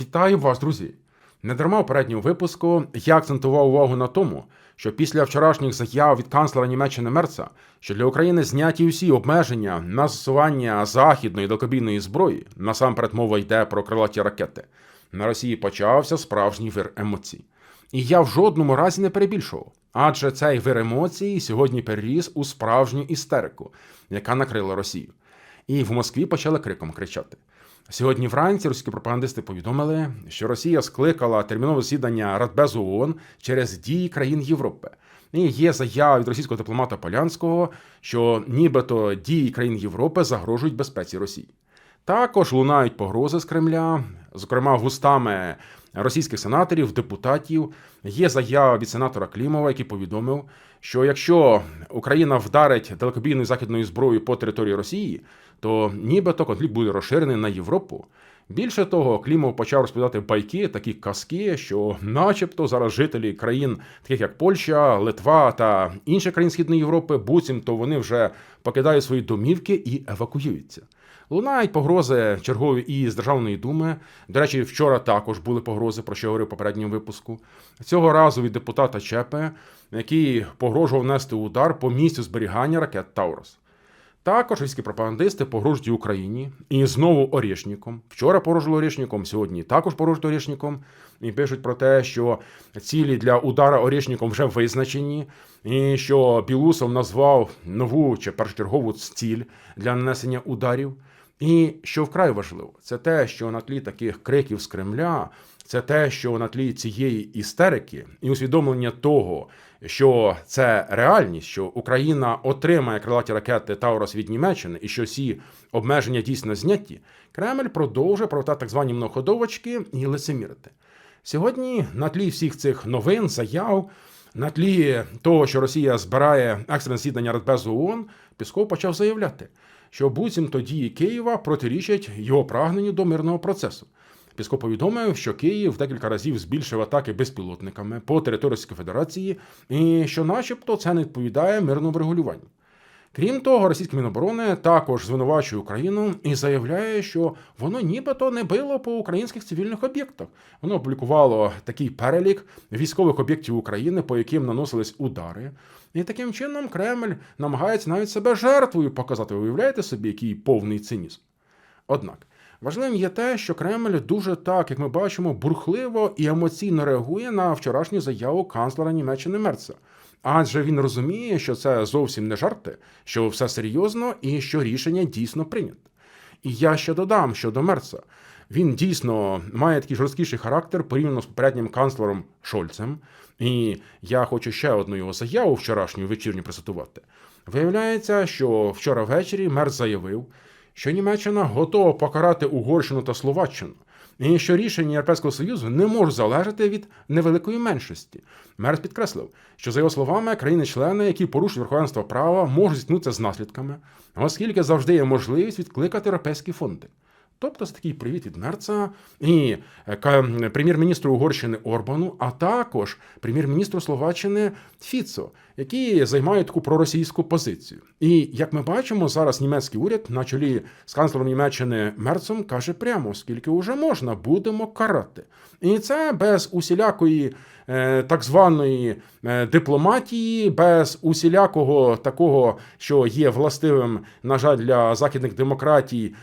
Вітаю вас, друзі! Недарма в передньому випуску я акцентував увагу на тому, що після вчорашніх заяв від канцлера Німеччини Мерца, що для України зняті усі обмеження на застосування західної далекобійної зброї, насамперед мова йде про крилаті ракети, на Росії почався справжній вир емоцій. І я в жодному разі не перебільшував, адже цей вир емоцій сьогодні переріс у справжню істерику, яка накрила Росію. І в Москві почали криком кричати. Сьогодні вранці російські пропагандисти повідомили, що Росія скликала термінове засідання Радбезу ООН через дії країн Європи. І є заява від російського дипломата Полянського, що нібито дії країн Європи загрожують безпеці Росії. Також лунають погрози з Кремля, зокрема вустами російських сенаторів, депутатів. Є заява від сенатора Клімова, який повідомив, що якщо Україна вдарить далекобійною західною зброєю по території Росії, то нібито конфлікт буде розширений на Європу. Більше того, Клімов почав розповідати байки, такі казки, що, начебто, зараз жителі країн, таких як Польща, Литва та інші країни Східної Європи, буцімто вони вже покидають свої домівки і евакуюються. Лунають погрози чергові і з Державної думи. До речі, вчора також були погрози, про що я говорив в попередньому випуску. Цього разу від депутата Чепе, який погрожував нести удар по місцю зберігання ракет Таурос. Також російські пропагандисти погрожують Україні і знову Орішніком. Вчора погрожували Орішніком, сьогодні також погрожують Орішніком. І пишуть про те, що цілі для удара Орішніком вже визначені, і що Білусов назвав нову чи першочергову ціль для нанесення ударів. І що вкрай важливо, це те, що на тлі таких криків з Кремля, це те, що на тлі цієї істерики і усвідомлення того, що це реальність, що Україна отримає крилаті ракети Таурос від Німеччини, і що всі обмеження дійсно зняті, Кремль продовжує провтати так звані многоходовочки і лицемірити. Сьогодні на тлі всіх цих новин, заяв, на тлі того, що Росія збирає екстрене засідання Радбезу ООН, Пісков почав заявляти, що буцімто дії Києва протирічать його прагненню до мирного процесу. Піско повідомив, що Київ декілька разів збільшив атаки безпілотниками по території Федерації, і що, начебто, це не відповідає мирному врегулюванню. Крім того, російське Міноборони також звинувачує Україну і заявляє, що воно нібито не било по українських цивільних об'єктах. Воно опублікувало такий перелік військових об'єктів України, по яким наносились удари. І таким чином Кремль намагається навіть себе жертвою показати. Ви уявляєте собі, який повний цинізм. Однак. Важливим є те, що Кремль дуже так, як ми бачимо, бурхливо і емоційно реагує на вчорашню заяву канцлера Німеччини Мерца. Адже він розуміє, що це зовсім не жарти, що все серйозно і що рішення дійсно прийнято. І я ще додам щодо Мерца. Він дійсно має такий жорсткіший характер порівняно з попереднім канцлером Шольцем. І я хочу ще одну його заяву вчорашню вечірню присутувати. Виявляється, що вчора ввечері Мерц заявив, що Німеччина готова покарати Угорщину та Словаччину, і що рішення Європейського Союзу не може залежати від невеликої меншості. Мерс підкреслив, що за його словами країни-члени, які порушують верховенство права, можуть зіткнутися з наслідками, оскільки завжди є можливість відкликати європейські фонди. Тобто це такий привіт від Мерца і прем'єр-міністру Угорщини Орбану, а також прем'єр-міністру Словаччини Фіцо, які займають таку проросійську позицію. І як ми бачимо, зараз німецький уряд на чолі з канцлером Німеччини Мерцом каже прямо, скільки вже можна, будемо карати. І це без усілякої так званої дипломатії, без усілякого такого, що є властивим, на жаль, для західних демократій.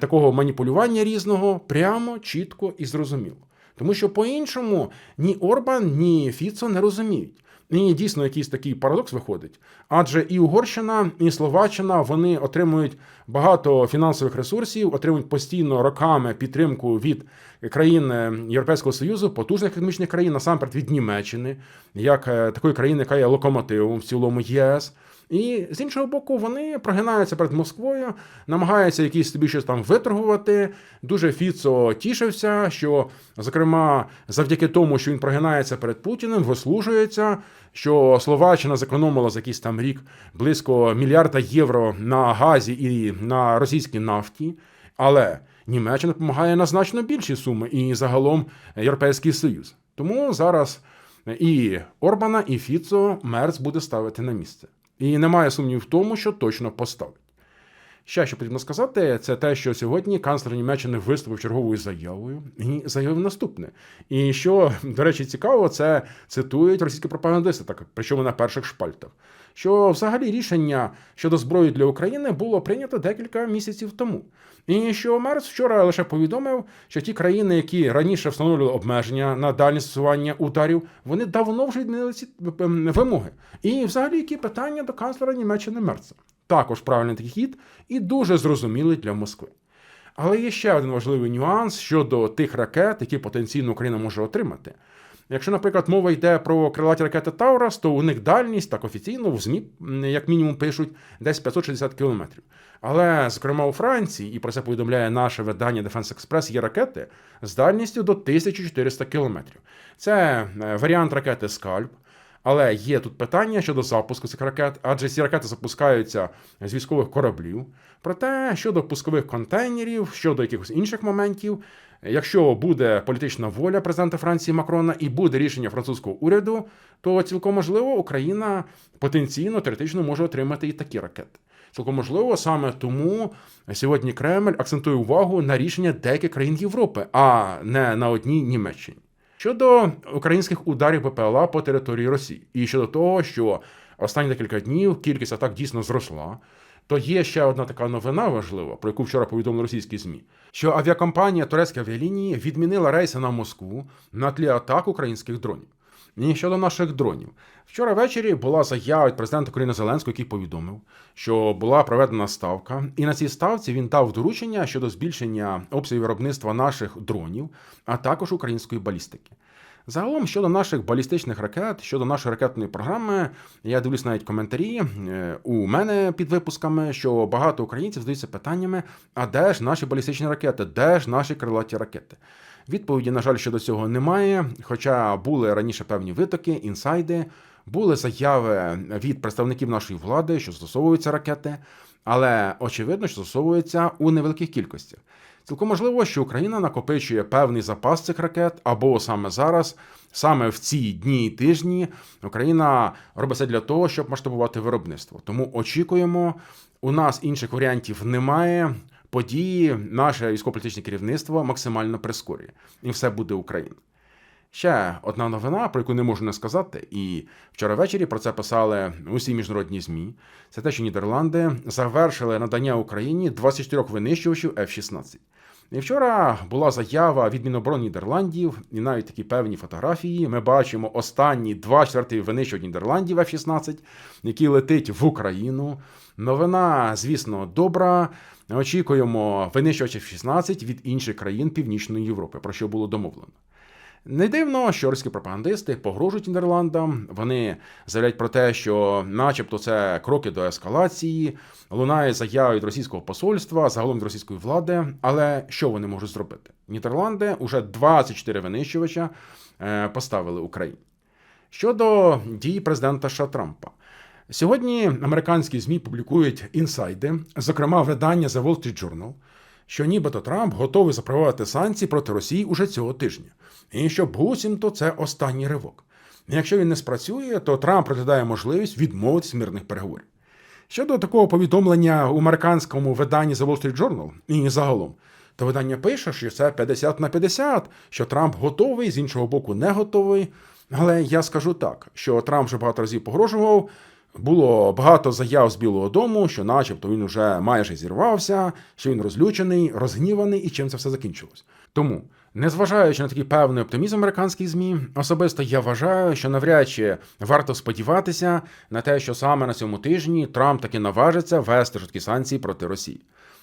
Такого маніпулювання різного прямо, чітко і зрозуміло. Тому що по-іншому ні Орбан, ні Фіцо не розуміють. І дійсно якийсь такий парадокс виходить. Адже і Угорщина, і Словаччина вони отримують багато фінансових ресурсів, отримують постійно роками підтримку від країн Європейського Союзу, потужних економічних країн, насамперед від Німеччини, як такої країни, яка є локомотивом в цілому ЄС. І з іншого боку, вони прогинаються перед Москвою, намагаються якісь собі щось там виторгувати. Дуже Фіцо тішився, що, зокрема, завдяки тому, що він прогинається перед Путіним, вислужується, що Словаччина зекономила за якийсь там рік близько мільярда євро на газі і на російській нафті. Але Німеччина допомагає на значно більші суми і загалом Європейський Союз. Тому зараз і Орбана, і Фіцо Мерц буде ставити на місце. І немає сумнів в тому, що точно поставить. Ще що потрібно сказати, це те, що сьогодні канцлер Німеччини виступив черговою заявою і заявив наступне. І що, до речі, цікаво, це цитують російські пропагандисти, так причому на перших шпальтах. Що взагалі рішення щодо зброї для України було прийнято декілька місяців тому. І що Мерц вчора лише повідомив, що ті країни, які раніше встановлювали обмеження на дальні застосування ударів, вони давно вже відмінили ці ем, вимоги. І взагалі які питання до канцлера Німеччини Мерца. Також правильний такий хід і дуже зрозумілий для Москви. Але є ще один важливий нюанс щодо тих ракет, які потенційно Україна може отримати. Якщо, наприклад, мова йде про крилаті ракети Таурас, то у них дальність так офіційно в ЗМІ, як мінімум, пишуть десь 560 кілометрів. Але, зокрема, у Франції, і про це повідомляє наше видання Defense Express, є ракети з дальністю до 1400 кілометрів. Це е, варіант ракети Скальп. Але є тут питання щодо запуску цих ракет, адже ці ракети запускаються з військових кораблів. Проте щодо пускових контейнерів, щодо якихось інших моментів, якщо буде політична воля президента Франції Макрона і буде рішення французького уряду, то цілком можливо Україна потенційно теоретично може отримати і такі ракети. Цілком можливо, саме тому сьогодні Кремль акцентує увагу на рішення деяких країн Європи, а не на одній Німеччині. Щодо українських ударів БПЛА по території Росії, і щодо того, що останні декілька днів кількість атак дійсно зросла, то є ще одна така новина важлива, про яку вчора повідомили російські ЗМІ, що авіакомпанія турецькі авіалінії відмінила рейси на Москву на тлі атак українських дронів. І щодо наших дронів, вчора ввечері була заява від президента України Зеленського, який повідомив, що була проведена ставка, і на цій ставці він дав доручення щодо збільшення обсягів виробництва наших дронів, а також української балістики. Загалом щодо наших балістичних ракет, щодо нашої ракетної програми, я дивлюсь навіть коментарі е, у мене під випусками, що багато українців здаються питаннями: а де ж наші балістичні ракети, де ж наші крилаті ракети? Відповіді, на жаль, щодо цього немає. Хоча були раніше певні витоки, інсайди, були заяви від представників нашої влади, що стосовуються ракети, але очевидно, що стосовуються у невеликих кількостях. Цілком можливо, що Україна накопичує певний запас цих ракет, або саме зараз, саме в ці дні і тижні, Україна робить це для того, щоб масштабувати виробництво. Тому очікуємо, у нас інших варіантів немає події наше військово-політичне керівництво максимально прискорює, і все буде Україна. Ще одна новина, про яку не можу не сказати, і вчора ввечері про це писали усі міжнародні змі. Це те, що Нідерланди завершили надання Україні 24 винищувачів F-16. І вчора була заява від Міноборони Нідерландів, і навіть такі певні фотографії. Ми бачимо останні два четверті винищувачі Нідерландів F-16, які летить в Україну. Новина, звісно, добра. Очікуємо винищувачів 16 від інших країн Північної Європи, про що було домовлено. Не дивно, що російські пропагандисти погрожують Нідерландам. Вони заявляють про те, що, начебто, це кроки до ескалації, лунає заява від російського посольства, загалом від російської влади. Але що вони можуть зробити? Нідерланди вже 24 винищувача е, поставили Україні. Щодо дії президента США Трампа. Сьогодні американські ЗМІ публікують інсайди, зокрема видання The Wall Street Journal, що нібито Трамп готовий запровадити санкції проти Росії уже цього тижня, і що буцімто це останній ривок. Якщо він не спрацює, то Трамп розглядає можливість відмовитися мирних переговорів. Щодо такого повідомлення у американському виданні The Wall Street Journal і загалом, то видання пише, що це 50 на 50, що Трамп готовий, з іншого боку, не готовий. Але я скажу так, що Трамп вже багато разів погрожував. Було багато заяв з Білого Дому, що, начебто, він уже майже зірвався, що він розлючений, розгніваний і чим це все закінчилось. Тому, незважаючи на такий певний оптимізм американських змі, особисто я вважаю, що навряд чи варто сподіватися на те, що саме на цьому тижні Трамп таки наважиться вести жорсткі санкції проти Росії.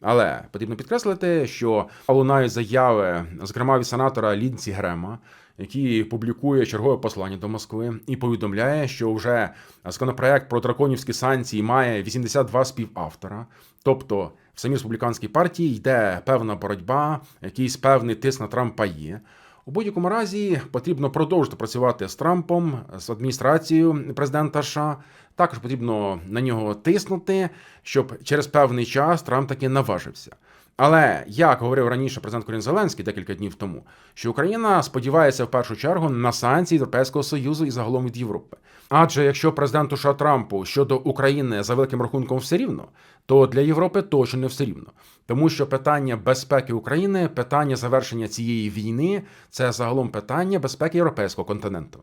Але потрібно підкреслити, що лунають заяви, зокрема від сенатора Лінці Грема, який публікує чергове послання до Москви і повідомляє, що вже законопроект про драконівські санкції має 82 співавтора. Тобто в самій республіканській партії йде певна боротьба, якийсь певний тиск на Трампа є. У будь-якому разі потрібно продовжити працювати з Трампом, з адміністрацією президента США. Також потрібно на нього тиснути, щоб через певний час Трамп таки наважився. Але як говорив раніше президент Корін Зеленський декілька днів тому, що Україна сподівається в першу чергу на санкції Європейського союзу і загалом від Європи. Адже якщо президенту США Трампу щодо України за великим рахунком все рівно, то для Європи точно не все рівно, тому що питання безпеки України, питання завершення цієї війни це загалом питання безпеки європейського континенту.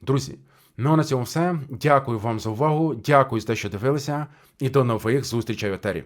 Друзі, ну а на цьому все. Дякую вам за увагу. Дякую за те, що дивилися, і до нових зустрічей в етері.